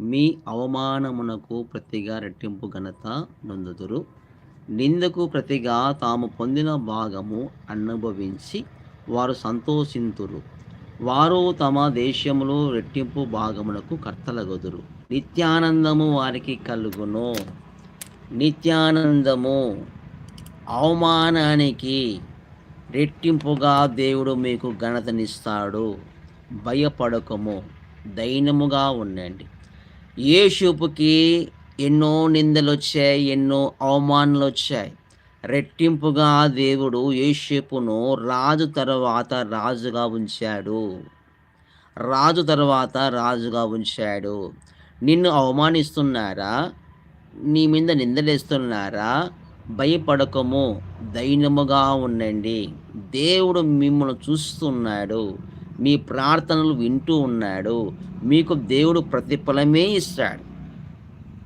మీ అవమానమునకు ప్రతిగా రెట్టింపు ఘనత నొందుదురు. నిందకు ప్రతిగా తాము పొందిన భాగము అనుభవించి వారు సంతోషింతురు. వారు తమ దేశములో రెట్టింపు భాగమునకు కర్తలగదురు. నిత్యానందము వారికి కలుగును. నిత్యానందము అవమానానికి రెట్టింపుగా దేవుడు మీకు ఘనతనిస్తాడు. భయపడకము. దైనముగా ఉండండి. యేషుపుకి ఎన్నో నిందలు వచ్చాయి ఎన్నో అవమానాలు వచ్చాయి రెట్టింపుగా దేవుడు యేషుపును రాజు తర్వాత రాజుగా ఉంచాడు. రాజు తర్వాత రాజుగా ఉంచాడు. నిన్ను అవమానిస్తున్నారా? నీ మీద నిందలేస్తున్నారా? భయపడకము దైన్యముగా ఉండండి. దేవుడు మిమ్మల్ని చూస్తున్నాడు. మీ ప్రార్థనలు వింటూ ఉన్నాడు. మీకు దేవుడు ప్రతిఫలమే ఇస్తాడు.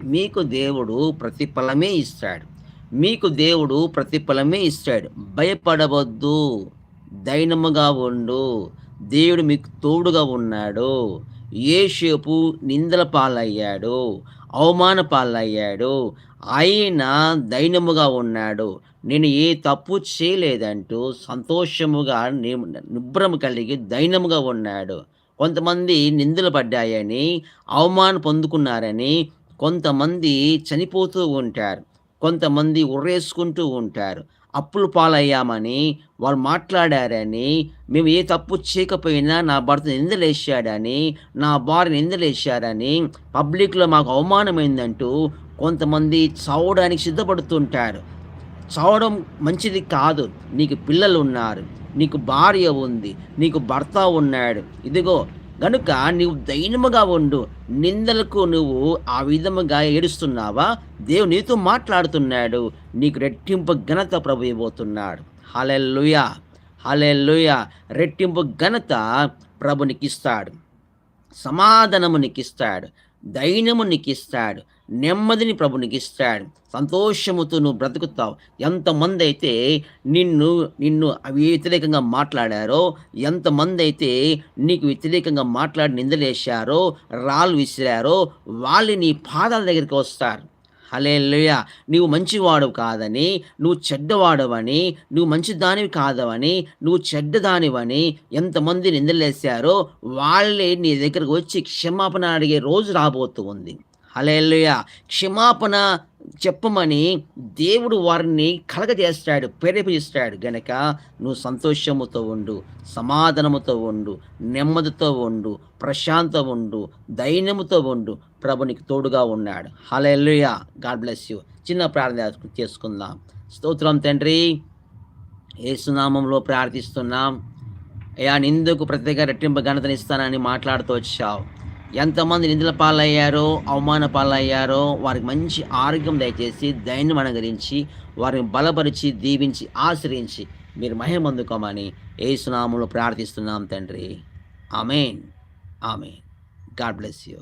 మీకు దేవుడు ప్రతిఫలమే ఇస్తాడు. మీకు దేవుడు ప్రతిఫలమే ఇస్తాడు. భయపడవద్దు. దైనముగా ఉండు. దేవుడు మీకు తోడుగా ఉన్నాడు. ఏషేపు నిందల పాలయ్యాడు. అవమాన పాలయ్యాడు ఆయన దైనముగా ఉన్నాడు. నేను ఏ తప్పు చేయలేదంటూ సంతోషముగా నిబ్రము కలిగి దైనముగా ఉన్నాడు. కొంతమంది నిందలు పడ్డాయని అవమానం పొందుకున్నారని కొంతమంది చనిపోతూ ఉంటారు. కొంతమంది ఉర్రేసుకుంటూ ఉంటారు. అప్పులు పాలయ్యామని వాళ్ళు మాట్లాడారని మేము ఏ తప్పు చేయకపోయినా నా భర్త నిందలేశాడని నా భార్య నిందలేశాడని పబ్లిక్లో మాకు అవమానమైందంటూ కొంతమంది చావడానికి సిద్ధపడుతుంటారు. చావడం మంచిది కాదు. నీకు పిల్లలు ఉన్నారు నీకు భార్య ఉంది. నీకు భర్త ఉన్నాడు. ఇదిగో గనుక నీవు దైనముగా ఉండు. నిందలకు నువ్వు ఆ విధముగా ఏడుస్తున్నావా? దేవుడు నీతో మాట్లాడుతున్నాడు. నీకు రెట్టింపు ఘనత ప్రభు ఇవ్వబోతున్నాడు. హలెల్లుయా. హలెల్లుయా. రెట్టింపు ఘనత ప్రభునికిస్తాడు సమాధానము నీకిస్తాడు దైన్యము నీకిస్తాడు నెమ్మదిని ప్రభు నీకు ఇస్తాడు సంతోషముతో నువ్వు బ్రతుకుతావు. ఎంతమంది అయితే నిన్ను నిన్ను వ్యతిరేకంగా మాట్లాడారో ఎంతమంది అయితే నీకు వ్యతిరేకంగా మాట్లాడి నిందలేశారో రాళ్ళు విసిరారో వాళ్ళు నీ పాదాల దగ్గరికి వస్తారు. హలేలుయ నువ్వు మంచివాడు కాదని నువ్వు చెడ్డవాడవని నువ్వు మంచి దానివి కాదవని నువ్వు చెడ్డదానివని ఎంతమంది నిందలేశారో వాళ్ళే నీ దగ్గరకు వచ్చి క్షమాపణ అడిగే రోజు రాబోతూ ఉంది. హలేలుయ క్షమాపణ చెప్పమని దేవుడు వారిని కలగజేస్తాడు ప్రేరేపిస్తాడు. గనక నువ్వు సంతోషముతో ఉండు సమాధానముతో ఉండు నెమ్మదితో ఉండు ప్రశాంత ఉండు దైన్యముతో ఉండు ప్రభునికి తోడుగా ఉన్నాడు. హలెల్లుయ గాడ్ బ్లెస్ యూ చిన్న ప్రార్థన చేసుకుందాం. స్తోత్రం తండ్రి. ఏసునామంలో ప్రార్థిస్తున్నాం. అయా నిందుకు ప్రత్యేక రెట్టింపు ఘనతనిస్తానని మాట్లాడుతూ వచ్చావు. ఎంతమంది నిధుల పాలయ్యారో అవమాన పాలయ్యారో వారికి మంచి ఆరోగ్యం దయచేసి దైన్యం అనుగరించి వారిని బలపరిచి దీవించి ఆశ్రయించి మీరు మహిమందుకోమని ఏసునామంలో ప్రార్థిస్తున్నాం తండ్రి. Amen. Amen. God bless you.